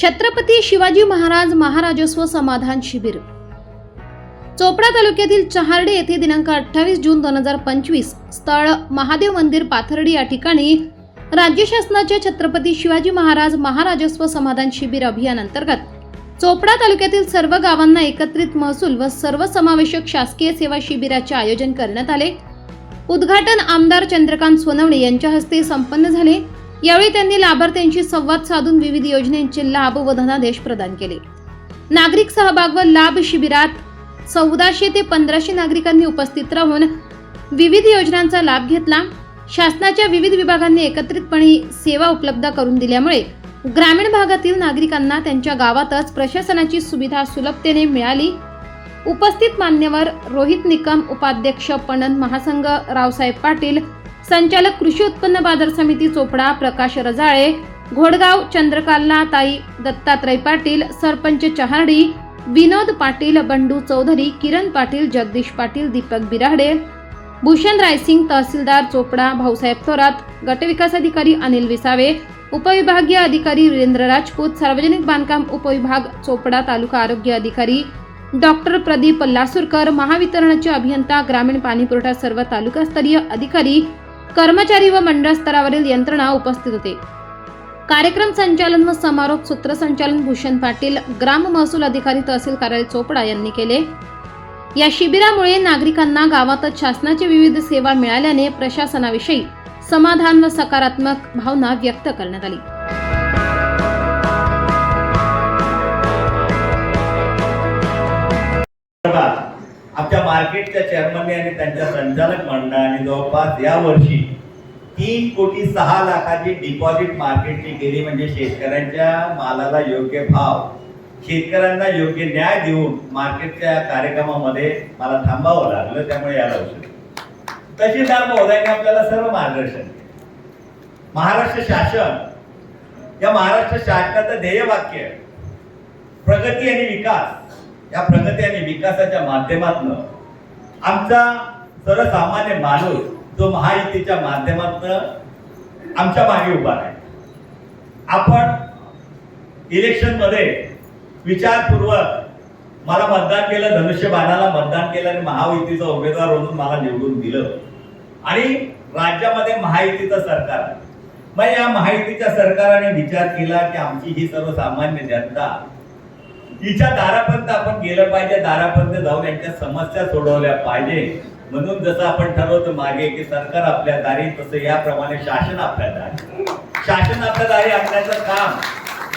छत्रपती शिवाजी महाराज महाराजस्व समाधान शिबिर. चोपडा तालुक्यातील चहार्डे येथे दिनांक अठ्ठावीस जून दोन हजार पंचवीस स्थळ महादेव मंदिर पाथर्डी या ठिकाणी राज्य शासनाच्या छत्रपती शिवाजी महाराज महाराजस्व समाधान शिबिर अभियान अंतर्गत चोपडा तालुक्यातील सर्व गावांना एकत्रित महसूल व सर्वसमावेशक शासकीय सेवा शिबिराचे आयोजन करण्यात आले. उद्घाटन आमदार चंद्रकांत सोनवणे यांच्या हस्ते संपन्न झाले. यावेळी त्यांनी लाभार्थ्यांशी संवाद साधून विविध योजनेचे लाभ व धनादेश प्रदान केले. नागरिक सहभाग व लाभ शिबिरात चौदाशे ते पंधराशे नागरिकांनी उपस्थित राहून विविध योजनांचा लाभ घेतला. शासनाच्या विविध विभागांनी एकत्रितपणे सेवा उपलब्ध करून दिल्यामुळे ग्रामीण भागातील नागरिकांना त्यांच्या गावातच प्रशासनाची सुविधा सुलभतेने मिळाली. उपस्थित मान्यवर रोहित निकम उपाध्यक्ष पणन महासंघ रावसाहेब पाटील संचालक कृषी उत्पन्न बाजार समिती चोपडा प्रकाश रजाळे घोडगाव चंद्रकाला ताई दत्तात्रय पाटील सरपंच चहार्डी विनोद पाटील बंडू चौधरी किरण पाटील जगदीश पाटील दीपक बिराडे भूषण रायसिंग तहसीलदार चोपडा भाऊसाहेब थोरात गटविकास अधिकारी अनिल विसावे उपविभागीय अधिकारी वीरेंद्र राजपूत सार्वजनिक बांधकाम उपविभाग चोपडा तालुका आरोग्य अधिकारी डॉक्टर प्रदीप लासूरकर महावितरणचे अभियंता ग्रामीण पाणीपुरवठा सर्व तालुकास्तरीय अधिकारी कर्मचारी व मंडळ स्तरावरील यंत्रणा उपस्थित होते. कार्यक्रम संचालन व समारोप सूत्रसंचालन भूषण पाटील ग्राम महसूल अधिकारी तहसील कार्यालय चोपडा यांनी केले. या शिबिरामुळे नागरिकांना गावातच शासनाची विविध सेवा मिळाल्याने प्रशासनाविषयी समाधान व सकारात्मक भावना व्यक्त करण्यात आली. मार्केटच्या चेअरमनने आणि त्यांच्या संचालक मंडळाने जवळपास या वर्षी तीन कोटी सहा लाखाची डिपॉझिट मार्केटची केली. म्हणजे शेतकऱ्यांच्या मालाला योग्य भाव शेतकऱ्यांना योग्य न्याय देऊन मार्केटच्या कार्यक्रमामध्ये मला थांबावं लागलं. त्यामुळे याला औषध तहसीलदार महोदयांनी आपल्याला सर्व मार्गदर्शन महाराष्ट्र शासन या महाराष्ट्र शासनाचं ध्येय वाक्य आहे. प्रगती आणि विकास या प्रगती आणि विकासाच्या माध्यमातून आमचा सर्वसामान्य माणूस जो महायुतीच्या माध्यमातून आमच्या मागे उभा आहे आपण इलेक्शनमध्ये विचारपूर्वक मला मतदान केलं धनुष्यबाणाला मतदान केलं आणि महायुतीचा उमेदवार म्हणून मला निवडून दिलं. आणि राज्यामध्ये महायुतीचं सरकार मग या महायुतीच्या सरकारने विचार केला की आमची ही सर्वसामान्य जनता तिच्या दारापर्यंत आपण गेलं पाहिजे दारापर्यंत जाऊन यांच्या समस्या सोडवल्या पाहिजे. म्हणून जसं आपण ठरवतो मागे की सरकार आपल्या दारी तसं याप्रमाणे शासन आपल्या दारी. शासन आपल्या दारी आणण्याचं काम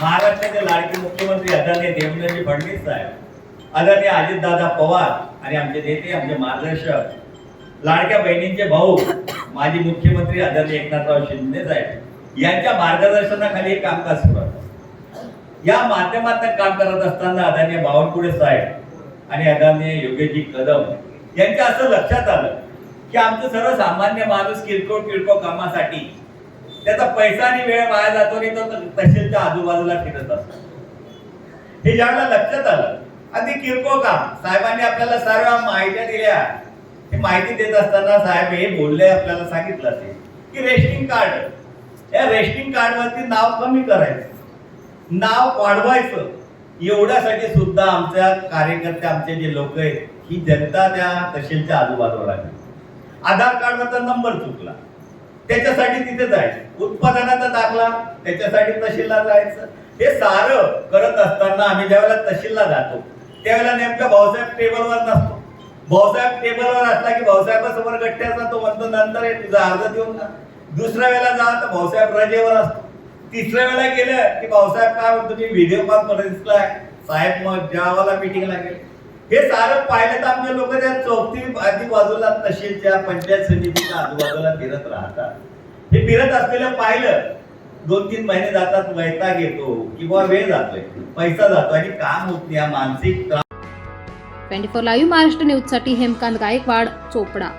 महाराष्ट्राचे लाडके मुख्यमंत्री आदरणीय देवेंद्रजी फडणवीस साहेब आदरणीय अजितदादा पवार आणि आमचे नेते आमचे मार्गदर्शक लाडक्या बहिणींचे भाऊ माजी मुख्यमंत्री आदरणीय एकनाथराव शिंदे साहेब यांच्या मार्गदर्शनाखाली हे कामकाज सुरू या माध्यमातून काम करत असताना आदरणीय बावनकुळे साहेब आणि आदरणीय योगेशजी कदम यांच्या असं लक्षात आलं की आमचं सर्वसामान्य माणूस किरकोळ किरकोळ कामासाठी त्याचा पैसा आणि वेळ वाया जातो आणि तो तहसीलच्या आजूबाजूला फिरत असतो. हे ज्यावेळेला लक्षात आलं आणि किरकोळ काम. साहेबांनी आपल्याला सर्व माहित्या दिल्या. हे माहिती देत असताना साहेब हे बोलले आपल्याला सांगितलं असेल की रेशनिंग कार्ड या रेशनिंग कार्ड वरती नाव कमी करायचं. नाव वाढवायचं. एवढ्यासाठी सुद्धा आमच्या कार्यकर्ते आमचे जे लोक आहेत ही जनता त्या तहसीलच्या आजूबाजूला आहे आधार कार्डचा नंबर चुकला. त्याच्यासाठी तिथे जायचं. उत्पादनाचा दाखला त्याच्यासाठी तहसीलला जायचं. हे सारं करत असताना आम्ही ज्यावेळेला तहसीलला जातो त्यावेळेला नेमका भाऊसाहेब टेबलवर नसतो. भाऊसाहेब टेबलवर असला की भाऊसाहेबासमोर गट्टे तो म्हणतो नंतर हे तुझा अर्ज देऊन जा. दुसऱ्या वेळेला जा तर भाऊसाहेब रजेवर असतो. तिसऱ्या वेळेला गेलं की भाऊसाहेब काय म्हणतो मी व्हिडिओ कॉलमध्ये दिसलाय. साहेब मग जेवाला मिटिंगला गेले हे सारं पाहिलं तर आमचे लोक त्या चौथी आधी बाजूला तहसीलच्या पंचायत समितीच्या आजूबाजूला फिरत राहतात. हे फिरत असलेलं पाहिलं दोन तीन महिने जातात वैताग येतो किंवा वेळ जातोय पैसा जातो आणि काम होत नाही मानसिक ट्वेंटी फोर लाईव्ह महाराष्ट्र न्यूजसाठी हेमकांत गायकवाड चोपडा.